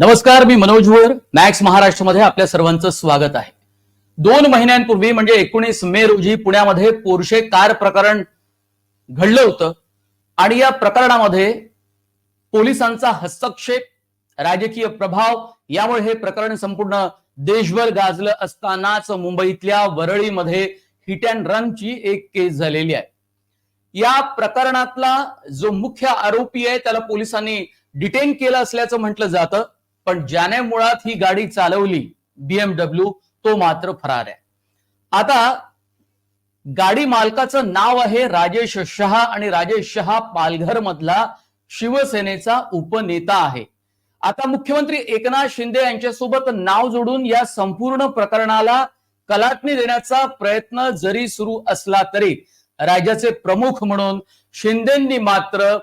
नमस्कार मी मनोज वर मॅक्स महाराष्ट्रमध्ये आपल्या सर्वांचं स्वागत आहे. दोन महिन्यांपूर्वी म्हणजे एकोणीस मे रोजी पुण्यामध्ये पोर्शे कार प्रकरण घडलं होतं. आणि या प्रकरणामध्ये पोलिसांचा हस्तक्षेप राजकीय प्रभाव यामुळे हे प्रकरण संपूर्ण देशभर गाजलं असतानाच मुंबईतल्या वरळीमध्ये हिट अँड रनची एक केस झालेली आहे. या प्रकरणातला जो मुख्य आरोपी आहे त्याला पोलिसांनी डिटेन केलं असल्याचं म्हटलं जातं. पण ज्याने मुळात ही गाडी चालवली बीएमडब्ल्यू तो मात्र फरार आहे. आता गाडी मालकाचं नाव आहे राजेश शहा आणि राजेश शहा पालघर मधला शिवसेनेचा उपनेता आहे. आता मुख्यमंत्री एकनाथ शिंदे यांच्यासोबत नाव जोडून या संपूर्ण प्रकरणाला कलाटणी देण्याचा प्रयत्न जरी सुरू असला तरी राज्याचे प्रमुख म्हणून शिंदेंनी मात्र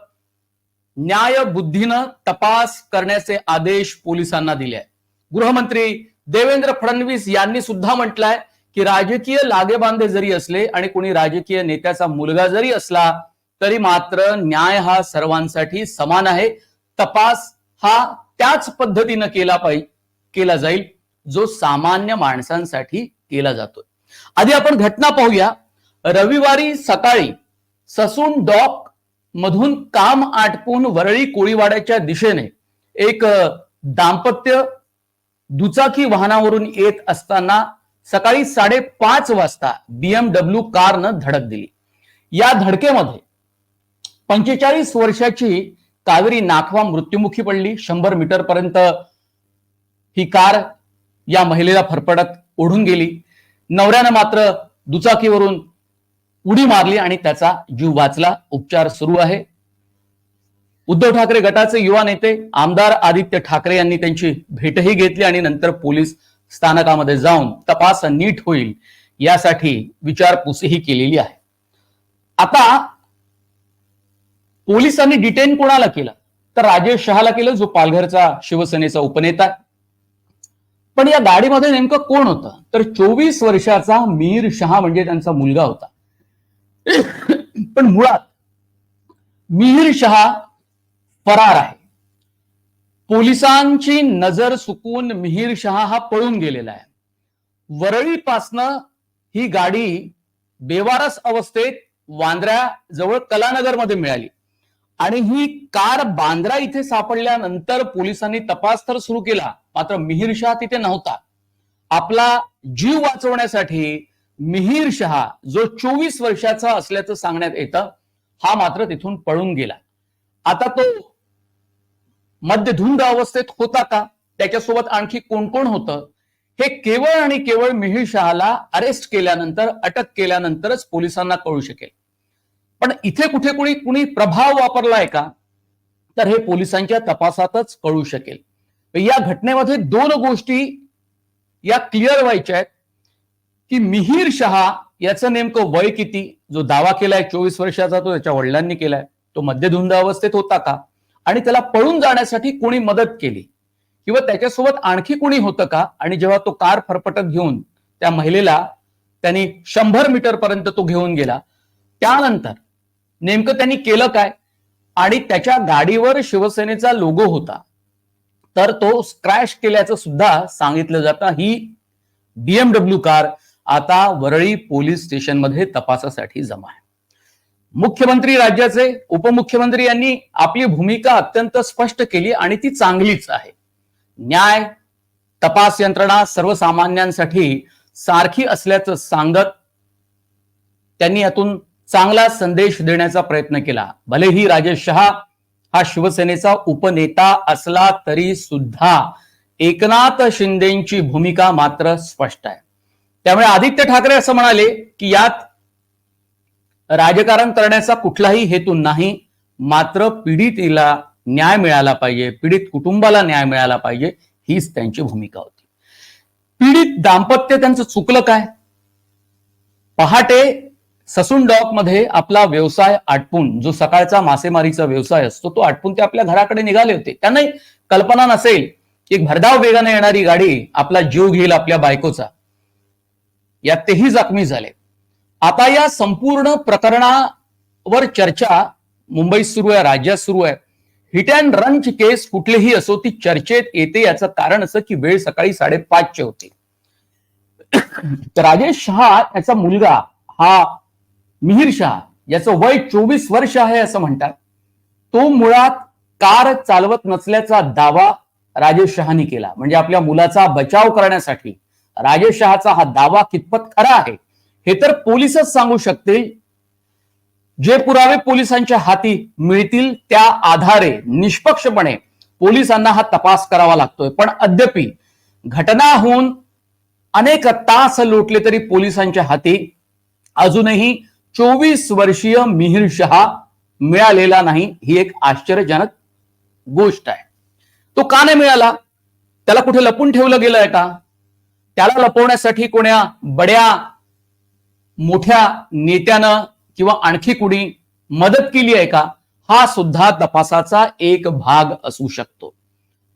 न्याय बुद्धीनं तपास करण्याचे आदेश पोलिसांना दिले आहे गृहमंत्री देवेंद्र फडणवीस यांनी सुद्धा म्हटलंय की राजकीय लागेबांधे जरी असले आणि कोणी राजकीय नेत्याचा मुलगा जरी असला तरी मात्र न्याय हा सर्वांसाठी समान आहे. तपास हा त्याच पद्धतीनं केला पाहिजे केला जाईल जो सामान्य माणसांसाठी केला जातोय. आधी आपण घटना पाहूया. रविवारी सकाळी ससून डॉक मधून काम आटपून वरळी कोळीवाड्याच्या दिशेने एक दाम्पत्य दुचाकी वाहनावरून येत असताना सकाळी साडेपाच वाजता बीएमडब्ल्यू कारनं धडक दिली. या धडकेमध्ये पंचेचाळीस वर्षाची कावेरी नाखवा मृत्युमुखी पडली. शंभर मीटर पर्यंत ही कार या महिलेला फरफडत ओढून गेली. नवऱ्यानं मात्र दुचाकीवरून उडी मारली आणि त्याचा जीव वाचला. उपचार सुरू आहे. उद्धव ठाकरे गटाचे युवा नेते आमदार आदित्य ठाकरे यांनी त्यांची भेटही घेतली आणि नंतर पोलीस स्थानकामध्ये जाऊन तपास नीट होईल यासाठी विचारपूसही केलेली आहे. आता पोलिसांनी डिटेन कोणाला केलं? तर राजेश शहाला केलं जो पालघरचा शिवसेनेचा उपनेता आहे. पण या गाडीमध्ये नेमकं कोण होतं? तर चोवीस वर्षाचा मीर शहा म्हणजे त्यांचा मुलगा होता. पण मुळात मिहीर शहा फरार आहे. पोलिसांची नजर चुकून मिहीर शहा हा पळून गेलेला आहे. वरळीपासनं ही गाडी बेवारस अवस्थेत वांद्र्या जवळ कलानगरमध्ये मिळाली. आणि ही कार बांद्रा इथे सापडल्यानंतर पोलिसांनी तपास तर सुरू केला. मात्र मिहीर शहा तिथे नव्हता. आपला जीव वाचवण्यासाठी मिहीर शहा जो चोवीस वर्षाचा असल्याचं सांगण्यात येतं हा मात्र तिथून पळून गेला. आता तो मध्यधुंद अवस्थेत होता का? त्याच्यासोबत आणखी कोण कोण होतं? हे केवळ आणि केवळ मिहीर शहाला अरेस्ट केल्यानंतर अटक केल्यानंतरच पोलिसांना कळू शकेल. पण इथे कुठे कुणी कुणी प्रभाव वापरलाय का? तर हे पोलिसांच्या तपासातच कळू शकेल. या घटनेमध्ये दोन गोष्टी या क्लिअर व्हायच्या आहेत. की मिहीर शहा याचं नेमकं वय किती? जो दावा केलाय चोवीस वर्षाचा तो त्याच्या वडिलांनी केलाय. तो मध्यधुंद अवस्थेत होता का? आणि त्याला पळून जाण्यासाठी कोणी मदत केली? किंवा त्याच्यासोबत आणखी कोणी होतं का? आणि जेव्हा तो कार फरफटत घेऊन त्या महिलेला त्यांनी शंभर मीटर पर्यंत तो घेऊन गेला. त्यानंतर नेमकं त्यांनी केलं काय? आणि त्याच्या गाडीवर शिवसेनेचा लोगो होता. तर तो स्क्रॅश केल्याचं सुद्धा सांगितलं जातं. ही बीएमडब्ल्यू कार आता वरळी पोलीस स्टेशनमध्ये तपासासाठी जमा आहे. मुख्यमंत्री राज्याचे उपमुख्यमंत्री यांनी आपली भूमिका अत्यंत स्पष्ट केली आणि ती चांगलीच आहे. न्याय तपास यंत्रणा सर्वसामान्यांसाठी सारखी असल्याचं सांगत त्यांनी यातून चांगला संदेश देण्याचा प्रयत्न केला. भलेही राजेश शहा हा शिवसेनेचा उपनेता असला तरी सुद्धा एकनाथ शिंदेची भूमिका मात्र स्पष्ट आहे. त्यामुळे आदित्य ठाकरे असं म्हणाले की यात राजकारण करण्याचा कुठलाही हेतू नाही मात्र पीडितीला न्याय मिळाला पाहिजे पीडित कुटुंबाला न्याय मिळाला पाहिजे हीच त्यांची भूमिका होती. पीडित दाम्पत्य त्यांचं चुकलं काय? पहाटे ससून डॉकमध्ये आपला व्यवसाय आटपून जो सकाळचा मासेमारीचा व्यवसाय असतो तो आटपून ते आपल्या घराकडे निघाले होते. त्यांना कल्पना नसेल की एक भरधाव वेगाने येणारी गाडी आपला जीव घेईल आपल्या बायकोचा. यात तेही जखमी झाले. आता या संपूर्ण प्रकरणावर चर्चा मुंबईत सुरू आहे राज्यात सुरू आहे. हिट अँड रनची केस कुठलीही असो ती चर्चेत येते याचं कारण असं की वेळ सकाळी साडेपाचचे होती. राजेश शहा याचा मुलगा हा मिहिर शहा याचं वय चोवीस वर्ष आहे असं म्हणतात. तो मुळात कार चालवत नसल्याचा दावा राजेश शहानी केला. म्हणजे आपल्या मुलाचा बचाव करण्यासाठी राजेश शहाचा हा दावा कितपत खरा आहे हे तर पोलिसच सांगू शकतील. जे पुरावे पोलिसांच्या हाती मिळतील त्या आधारे निष्पक्षपणे पोलिसांना हा तपास करावा लागतोय. पण अद्यापि घटना होऊन अनेक तास लोटले तरी पोलिसांच्या हाती अजूनही चोवीस वर्षीय मिहिर शहा मिळालेला नाही ही एक आश्चर्यजनक गोष्ट आहे. तो का नाही मिळाला? त्याला कुठे लपून ठेवलं गेलंय का? त्याला लपवण्यासाठी कोण्या बड्या मोठ्या नेत्यानं किंवा आणखी कुणी मदत केली आहे का? हा सुद्धा तपासाचा एक भाग असू शकतो.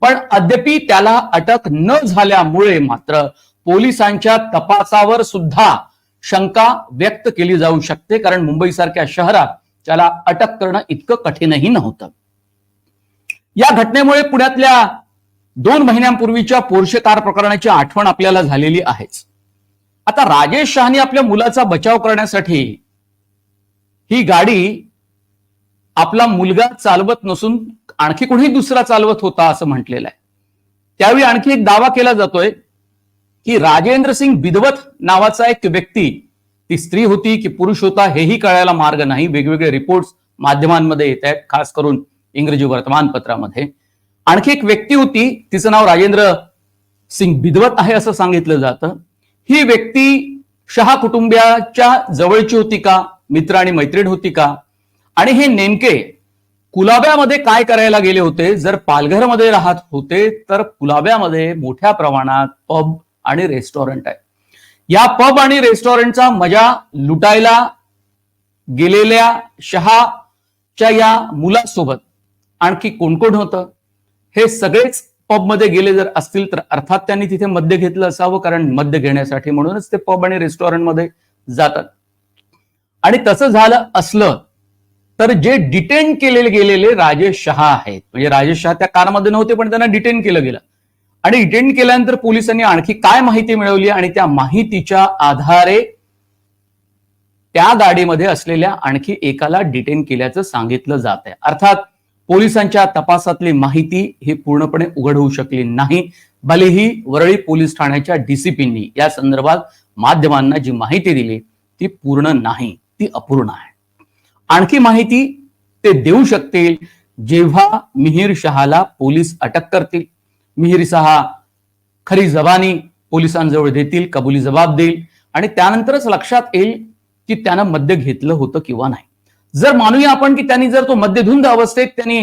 पण अद्यपि त्याला अटक न झाल्यामुळे मात्र पोलिसांच्या तपासावर सुद्धा शंका व्यक्त केली जाऊ शकते कारण मुंबई सारख्या शहरात त्याला अटक करणं इतकं कठीणही नव्हतं. या घटनेमुळे पुण्यातल्या दोन महिन्यांपूर्वीच्या पोर्शे कार प्रकरणाची आठवण आपल्याला झालेली आहेच. आता राजेश शहानी आपल्या मुलाचा बचाव करण्यासाठी ही गाडी आपला मुलगा चालवत नसून आणखी कोणी दुसरा चालवत होता असं म्हटलेलं आहे. त्यावेळी आणखी एक दावा केला जातोय की राजेंद्र सिंग बिदवत नावाचा एक व्यक्ती ती स्त्री होती की पुरुष होता हेही कळायला मार्ग नाही. वेगवेगळे रिपोर्ट माध्यमांमध्ये येत आहेत खास करून इंग्रजी वर्तमानपत्रामध्ये. आणखी एक व्यक्ती होती तिचं नाव राजेंद्र सिंग बिदवत आहे असं सांगितलं जातं. ही व्यक्ती शहा कुटुंबियाच्या जवळची होती का? मित्र आणि मैत्रीण होती का? आणि हे नेमके कुलाब्यामध्ये काय करायला गेले होते? जर पालघरमध्ये राहत होते तर कुलाब्यामध्ये मोठ्या प्रमाणात पब आणि रेस्टॉरंट आहे. या पब आणि रेस्टॉरंटचा मजा लुटायला गेलेल्या शहाच्या या मुलासोबत आणखी कोण कोण होतं? हे सगळेच पबमध्ये गेले जर असतील तर अर्थात त्यांनी तिथे मद्य घेतलं असावं कारण मद्य घेण्यासाठी म्हणूनच ते पब आणि रेस्टॉरंटमध्ये जातात. आणि तसं झालं असलं तर जे डिटेन केलेले गेलेले राजेश शहा आहेत. म्हणजे राजेश शहा त्या कारमध्ये नव्हते पण त्यांना डिटेन केलं गेलं. आणि डिटेन केल्यानंतर पोलिसांनी आणखी काय माहिती मिळवली आणि त्या माहितीच्या आधारे त्या गाडीमध्ये असलेल्या आणखी एकाला डिटेन केल्याचं सांगितलं जात आहे अर्थात पोलिसांच्या तपासातली माहिती ही पूर्णपणे उघड होऊ शकली नाही. भलेही वरळी पोलीस ठाण्याच्या डीसीपींनी या संदर्भात माध्यमांना जी माहिती दिली ती पूर्ण नाही ती अपूर्ण आहे. आणखी माहिती ते देऊ शकतील जेव्हा मिहिर शहाला पोलीस अटक करतील. मिहिर शहा खरी जबानी पोलिसांजवळ देतील कबुली जबाब देईल आणि त्यानंतरच लक्षात येईल की त्यानं मद्य घेतलं होतं किंवा नाही. जर मानूया आपण की त्यांनी जर तो मध्यधुंद अवस्थेत त्यांनी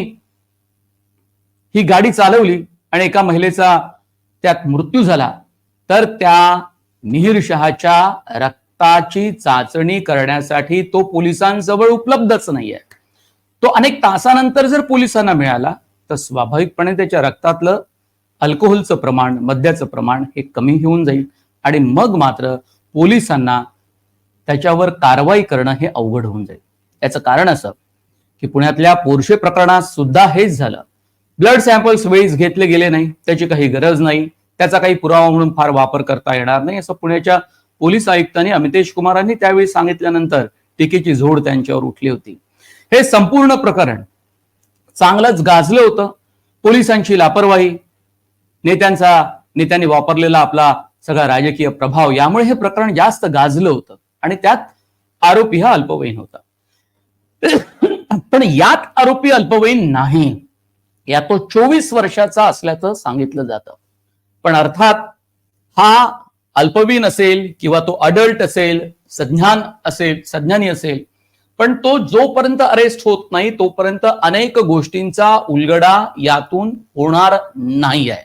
ही गाडी चालवली आणि एका महिलेचा त्यात मृत्यू झाला तर त्या मिहिरशहाच्या रक्ताची चाचणी करण्यासाठी तो पोलिसांजवळ उपलब्धच नाहीये. तो अनेक तासानंतर जर पोलिसांना मिळाला तर स्वाभाविकपणे त्याच्या रक्तातलं अल्कोहोलचं प्रमाण मद्याचं प्रमाण हे कमी होऊन जाईल आणि मग मात्र पोलिसांना त्याच्यावर कारवाई करणं हे अवघड होऊन जाईल. याचं कारण असं की पुण्यातल्या पोर्शे प्रकरणात सुद्धा हेच झालं. ब्लड सॅम्पल्स वेळीच घेतले गेले नाही त्याची काही गरज नाही त्याचा काही पुरावा म्हणून फार वापर करता येणार नाही असं पुण्याच्या पोलीस आयुक्तांनी अमितेश कुमारांनी त्यावेळी सांगितल्यानंतर टीकेची झोड त्यांच्यावर उठली होती. हे संपूर्ण प्रकरण चांगलंच गाजलं होतं. पोलिसांची लापरवाही नेत्यांचा नेत्यांनी वापरलेला आपला सगळा राजकीय प्रभाव यामुळे हे प्रकरण जास्त गाजलं होतं. आणि त्यात आरोपी हा अल्पवयीन होता. पण यात आरोपी अल्पवयीन नाही. या तो चोवीस वर्षाचा असल्याचं सांगितलं जातं. पण अर्थात हा अल्पवयीन असेल किंवा तो अडल्ट असेल सज्ञान असेल सज्ञानी असेल पण तो जोपर्यंत अरेस्ट होत नाही तोपर्यंत अनेक गोष्टींचा उलगडा यातून होणार नाही आहे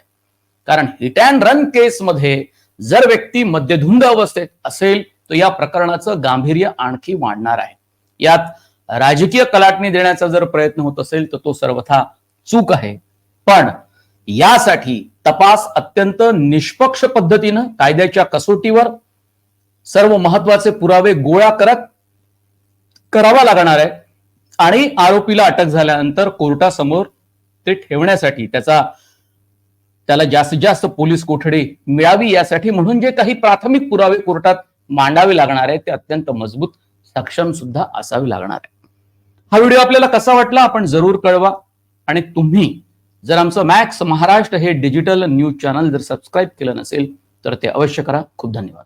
कारण हिट अँड रन केसमध्ये जर व्यक्ती मद्यधुंद अवस्थेत असेल तर या प्रकरणाचं गांभीर्य आणखी वाढणार आहे. यात राजकीय कलाटणी देण्याचा जर प्रयत्न होत असेल तर तो सर्वथा चूक आहे. पण यासाठी तपास अत्यंत निष्पक्ष पद्धतीनं कायद्याच्या कसोटीवर सर्व महत्त्वाचे पुरावे गोळा करत करावा लागणार आहे. आणि आरोपीला अटक झाल्यानंतर कोर्टासमोर ते ठेवण्यासाठी त्याचा त्याला जास्तीत जास्त पोलीस कोठडी मिळावी यासाठी म्हणून जे काही प्राथमिक पुरावे कोर्टात मांडावे लागणार आहे ते अत्यंत मजबूत सक्षम सुद्धा असावे लागणार आहे हा व्हिडिओ आपल्याला कसा वाटला आपण जरूर कळवा. आणि तुम्ही जर आमचं मॅक्स महाराष्ट्र हे डिजिटल न्यूज चॅनल जर सबस्क्राईब केलं नसेल तर ते अवश्य करा. खूप धन्यवाद.